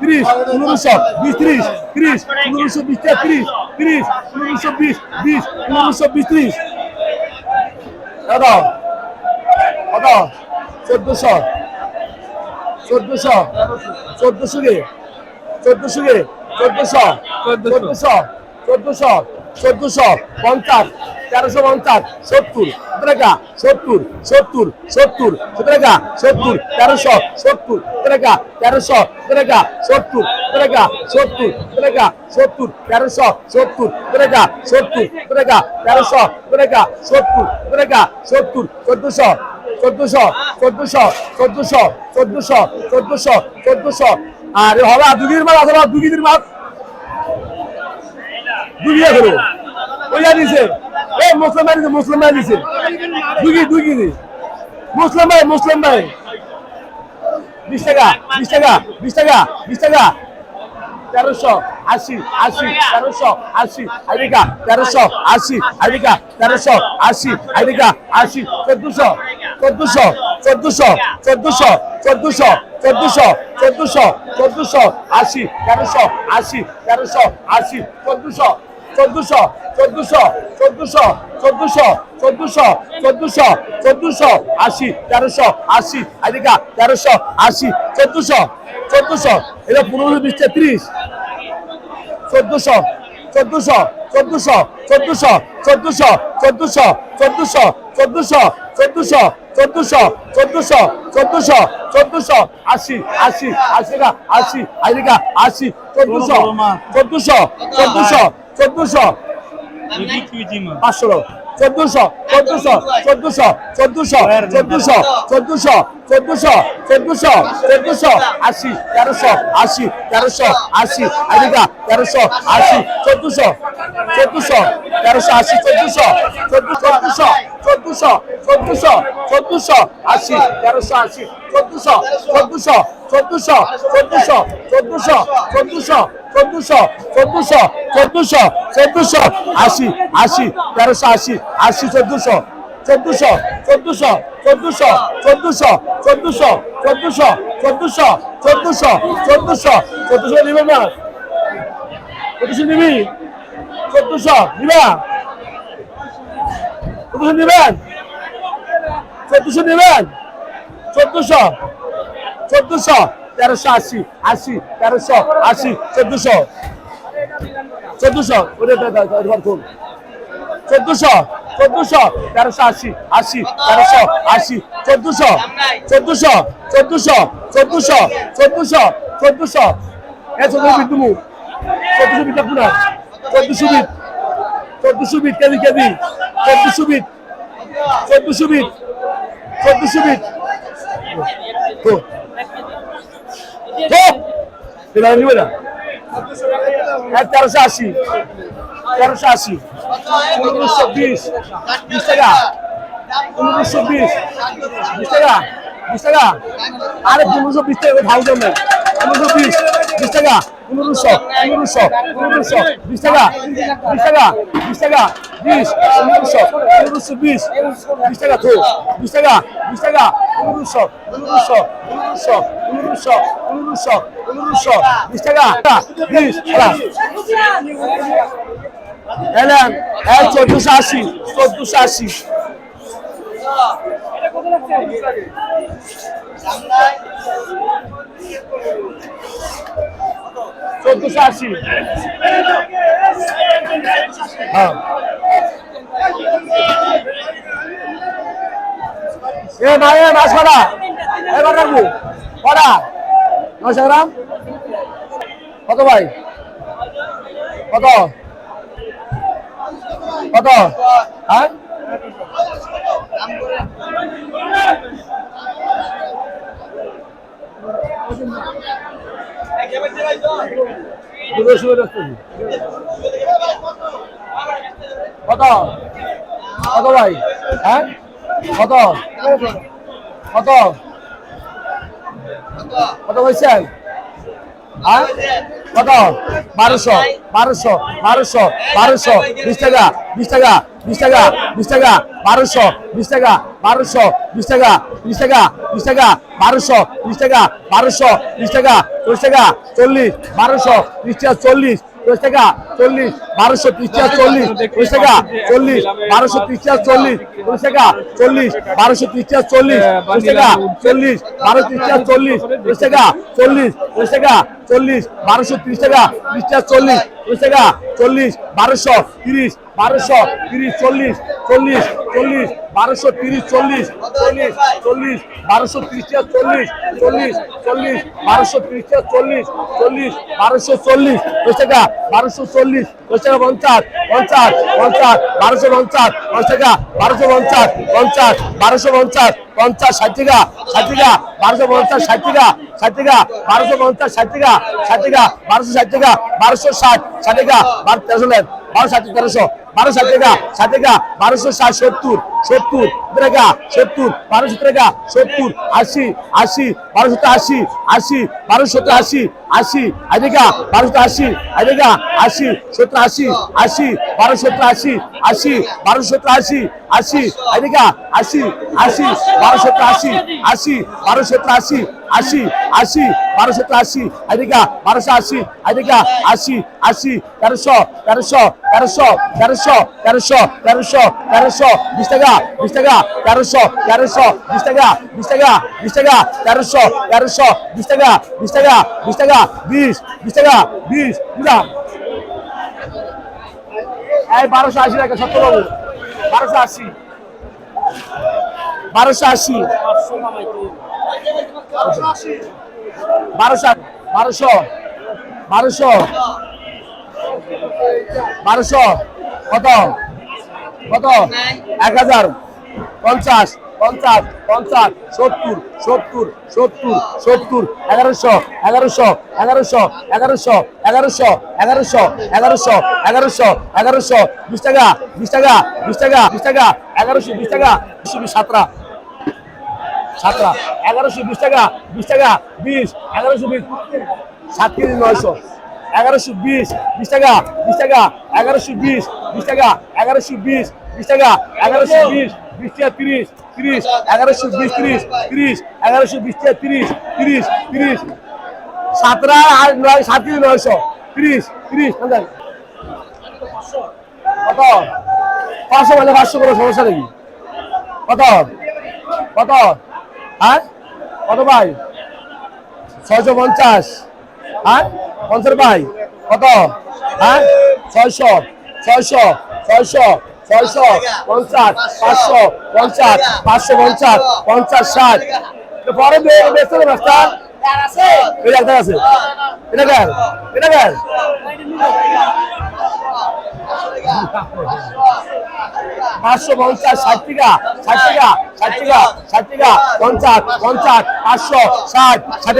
Cris, pula no sobe, bis, Cris, Cris, pula no sobe, bis, é Cris, Cris, pula no sobe, bis, bis, pula no sobe, bis, Cris. Adão, Adão, sobe do sol, sobe do sol, sobe do subi, sobe do subi, sobe do sol, sobe do sol, sobe do sol, sobe do sol, contato. তেরোশো পঞ্চাশ সত্তর টাকা সত্তর সত্তর সত্তর টাকা সত্তর তেরোশো সত্তর টাকা তেরোশো টাকা সত্তর টাকা সত্তর টাকা সত্তর তেরোশো সত্তর টাকা সত্তর টাকা তেরোশো টাকা সত্তর টাকা সত্তর চোদ্দশো চোদ্দশো চোদ্দশো চোদ্দশো চোদ্দশো চোদ্দশো চোদ্দশো আর হবে দুগির মাল অথবা দুগির মাল দুগিয়া ধরো ওইয়া দিছে এ, মুসলিম ভাই মুসলিম ভাই দিছে দুগি দুগি দি মুসলিম ভাই মুসলিম ভাই। বিশ টাকা বিশ টাকা বিশ টাকা বিশ টাকা। তেরোশো, আশি আশি, তেরোশো, আশি আইডিকা তেরোশো, আশি আইডিকা তেরোশো, আশি আইডিকা আশি চোদ্দশো চোদ্দশো চোদ্দশো চোদ্দশো চোদ্দশো চোদ্দশো, আশি, তেরোশো আশি তেরোশো, আশি, চোদ্দশো চোদ্দশো চোদ্দশো চোদ্দশো চোদ্দশো চোদ্দশো চোদ্দশো চোদ্দশো আশি তেরোশো আশি আইডিকা তেরোশো আশি চোদ্দশো চোদ্দশো এটা পনেরো বিশটা ত্রিশ চোদ্দশো চোদ্দশো চোদ্দশো চোদ্দশো চোদ্দশো চোদ্দশো চোদ্দশো চোদ্দশো চোদ্দশো চোদ্দশো চোদ্দশো চোদ্দশো চোদ্দশো আশি আশি আশি টাকা আশি আশিকা আশি চোদ্দশো চোদ্দশো চোদ্দশো চোদ্দশো। পাঁচশো চোদ্দশো। চোদ্দশো চোদ্দশো চোদ্দশো চোদ্দশো চোদ্দশো চোদ্দশো চোদ্দশো চোদ্দশো আশি তেরোশো আশি তেরোশো আশি আদিকা তেরোশো আশি চোদ্দশো চোদ্দশো তেরোশো আশি চোদ্দশো চোদ্দশো চোদ্দশো চোদ্দশো চোদ্দশো আশি তেরোশো আশি চোদ্দশো চোদ্দশো চোদ্দশো চোদ্দশো চোদ্দশো চোদ্দশো চোদ্দশো চোদ্দশো চোদ্দশো চোদ্দশো আশি আশি তেরোশো আশি আশি চোদ্দশো চোদ্দশো চোদ্দশো চোদ্দশো চোদ্দশো চোদ্দশো চোদ্দশো চোদ্দশো চোদ্দশো চোদ্দশো চোদ্দশো নিবে না চোদ্দশো নিবি চোদ্দশো নিবা চোদ্দশো নিবেন চোদ্দশো নিবেন চোদ্দশো চোদ্দশো তেরোশো আশি আশি তেরোশো আশি চোদ্দশো চোদ্দশো চোদ্দশো চোদ্দশো, তেরোশো আশি আশি, তেরোশো আশি, চোদ্দশো চোদ্দশো চোদ্দশো চোদ্দশো চোদ্দশো চোদ্দশো। এ চোদ্দশো বিট তুমি চোদ্দশো বিট আপনার চোদ্দশো বিট চোদ্দশো বিট, কেজি কেজি। চোদ্দশো বিট চোদ্দশো বিট চোদ্দশো বিট। না। তেরোশো আশি। তেরোশো আশি পনেরোশো বিশ বিশ টাকা পনেরোশো বিশ বিশ টাকা বিশ টাকা আরে পনেরোশো বিশ টাকা থাউজেন্ড পনেরোশো বিশ বিশ টাকা পনেরোশো পনেরোশো পনেরোশো বিশ টাকা বিশ টাকা বিশ টাকা বিশ পনেরোশো পনেরোশো বিশ বিশ টাকা তো বিশ টাকা বিশ টাকা পনেরোশো পনেরোশো পনেরোশো পনেরোশো পনেরোশো পনেরোশো বিশ টাকা বিশ এলেন এক চোদ্দশো আশি চোদ্দশো আশি। চোদ্দশো আশি। হ্যাঁ। এ ভাই, এ মাছ কটা এবার রাখব। কটা? নশো গ্রাম কত ভাই? কত? কত? হ্যাঁ? কত? কত ভাই? হ্যাঁ? কত? কত? কত বলছেন হ্যাঁ কত বারোশো বারোশো বারোশো বারোশো বিশ টাকা বিশ টাকা বিশ টাকা বিশ টাকা বারোশো বিশ টাকা বারোশো বিশ টাকা বিশ টাকা বিশ টাকা বারোশো বিশ টাকা বারোশো বিশ টাকা চল্লিশ টাকা চল্লিশ বারোশো বিশ টাকা চল্লিশ চল্লিশ চল্লিশ বারোশো ত্রিশ টাকা চল্লিশ চল্লিশ বারোশো ত্রিশ চল্লিশ বারোশো তিরিশ বারোশো তিরিশ, চল্লিশ চল্লিশ চল্লিশ, বারোশো তিরিশ, চল্লিশ চল্লিশ চল্লিশ, বারোশো তিরিশ চল্লিশ চল্লিশ চল্লিশ, বারোশো তিরিশ চল্লিশ চল্লিশ, বারোশো চল্লিশ, দশ টাকা, বারোশো চল্লিশ, দশ টাকা পঞ্চাশ পঞ্চাশ পঞ্চাশ, বারোশো পঞ্চাশ, দশ টাকা, বারোশো পঞ্চাশ পঞ্চাশ, বারোশো পঞ্চাশ পঞ্চাশ, ষাট টাকা ষাট টাকা, বারোশো পঞ্চাশ, ষাট টাকা ষাট টাকা, বারোশো পঞ্চাশ, ষাট টাকা ষাট টাকা, বারোশো ষাট টাকা, বারোশো ষাট ষাট টাকা, বারো তেরোশো বারো ষাট তেরোশো বারো ষাট টাকা ষাট টাকা বারোশো ষাট, সত্তর সত্তর টাকা সত্তর, বারোশো টাকা সত্তর, আশি আশি, বারোশো আশি আশি, বারোশো আশি আশি আদিকা বারোশো আশি আদিকা আশি, সত্তর আশি আশি, বারোশো আশি আশি, বারোশো আশি আশি আদিকা আশি আশি, বারোশো আশি আশি, বারোশো আশি আশি আশি, বারোশো আশি আদিকা বারোশো আশি আদিকা আশি আশি, তেরোশো তেরোশো তেরোশো তেরোশো তেরোশো তেরোশো তেরোশো, বিশ টাকা বিশ টাকা, তেরোশো তেরোশো, বিশ টাকা বিশ টাকা বিশ টাকা, তেরোশো তেরোশো, বিশ টাকা বিশ টাকা বিশ টাকা, বিশ বিশ টাকা, বিশ এই বারোশো আশি টাকা, সত্য বাবু। বারোশো আশি। বারোশো আশি। বারোশো বারোশো। বারোশো। বারোশো। কত? কত? এক হাজার। পঞ্চাশ। পঞ্চাশ। পঞ্চাশ। সত্তর। সত্তর। সত্তর। সত্তর। এগারোশো। এগারোশো। এগারোশো। এগারোশো। এগারোশো। এগারোশো। এগারোশো। এগারোশো। এগারোশো। বিশ টাকা। বিশ টাকা। বিশ টাকা। বিশ টাকা। এগারোশো। বিশ টাকা। বিশ বিশ সাতরা এগারোশো বিশ টাকা বিশ টাকা, বিশ। এগারোশো বিশ, সাত কেজি নয়শো। এগারোশো বিশ বিশ টাকা বিশ টাকা। এগারোশো বিশ বিশ টাকা। এগারোশো বিশ বিশ টাকা। এগারোশো বিশ বিশ টাকা তিরিশ তিরিশ। এগারোশো বিশ, তিরিশ তিরিশ। এগারোশো বিশ টাকা তিরিশ তিরিশ তিরিশ। সাতরা আর নয়, সাত কেজি নয়শো। তিরিশ তিরিশ কত? পাঁচশো মানে পাঁচশো কোনো সমস্যা নাকি কত? কত? হ্যাঁ কত ভাই? ছয়শো পঞ্চাশ। হ্যাঁ পঞ্চাশ ভাই? কত? হ্যাঁ ছয়শো ছয়শো ছয়শো ছয়শো, পঞ্চাশ, পাঁচশো পঞ্চাশ পাঁচশো, পঞ্চাশ পঞ্চাশ, ষাট। পরে মাস্টার এই একটা আছে। এটা এটা পাঁচশো পঞ্চাশ, ষাট টাকা ষাট টাকা। ষাট টাকা ষাট টাকা পঞ্চাশ পঞ্চাশ পাঁচশো ষাট ষাট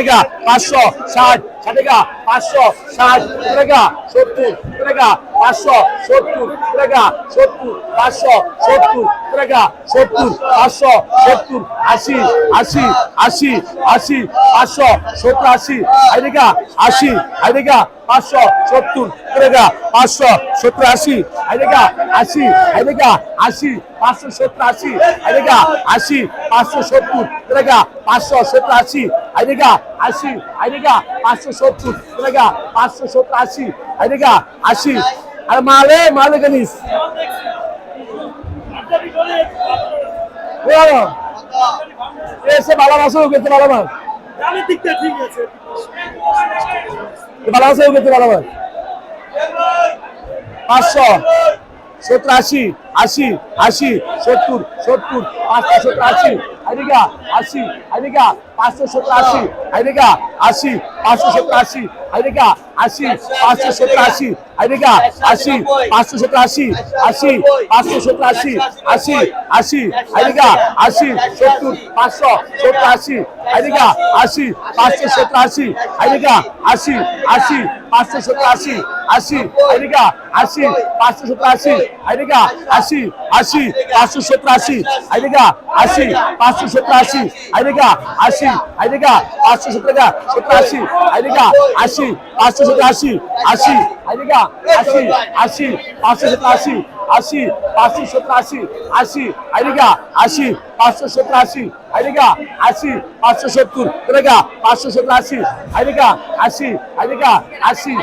পাঁচশো ষাট ষাট টাকা পাঁচশো ষাট টাকা সত্তর টাকা পাঁচশো সত্তর টাকা সত্তর, পাঁচশো সত্তর টাকা সত্তর, পাঁচশো সত্তর, আশি আশি আশি আশি, পাঁচশো সত্তর, আশি আইডিকা আশি আইডিকা পাঁচশো সত্তর টাকা পাঁচশো সত্তর, আশি আইডিকা আশি আইডিকা আশি, পাঁচশো সত্তর, আশি আইডিকা আশি পাঁচশো সত্তর। টাকা পাঁচশো সত্তর আশি। আইডিকা আশি। আইডিকা পাঁচশো সত্তর। টাকা পাঁচশো সত্তর আশি। আইডিকা আশি। আর মালে মালে জানিস এসে ভালো মাছ গেছে ভালো মাছ ভালো মাছ ভালো পাঁচশো। সত্তর আশি আশি আশি সত্তর সত্তর পাঁচশো সত্তর আশি আইদিকা আশি আইদিকা পাঁচশো সত্তর আশি আইদিকা আশি পাঁচশো সত্তর আশি আইদিকা আশি পাঁচশো সত্তর আশি আইদিকা আশি পাঁচশো সত্তর আশি আশি পাঁচশো সত্তর আশি আশি আশি আইদিকা আশি সত্তর পাঁচশো সত্তর আশি আইদিকা আশি পাঁচশো সত্তর আশি আইদিকা আশি আশি পাঁচশো সত্তর আশি আশি আইদিকা আশি পাঁচশো সত্তর আশি আইদিকা আশি আশি পাঁচশো সত্তর আশি আইদিকা আশি পাঁচশো সত্তর আশি আইদিকা আশি আইদিকা পাঁচশো সত্তর সত্তর আশি আইদিকা আশি পাঁচশো সত্তর আশি আশি আইদিকা আশি আশি পাঁচশো সত্তর আশি আশি পাঁচশো সত্তর আশি আশি আইরিকা আশি পাঁচশো সত্তর আশি আইরিকা আশি পাঁচশো সত্তর আইরিকা পাঁচশো সত্তর আশি আইরিকা আশি আইরিকা আশি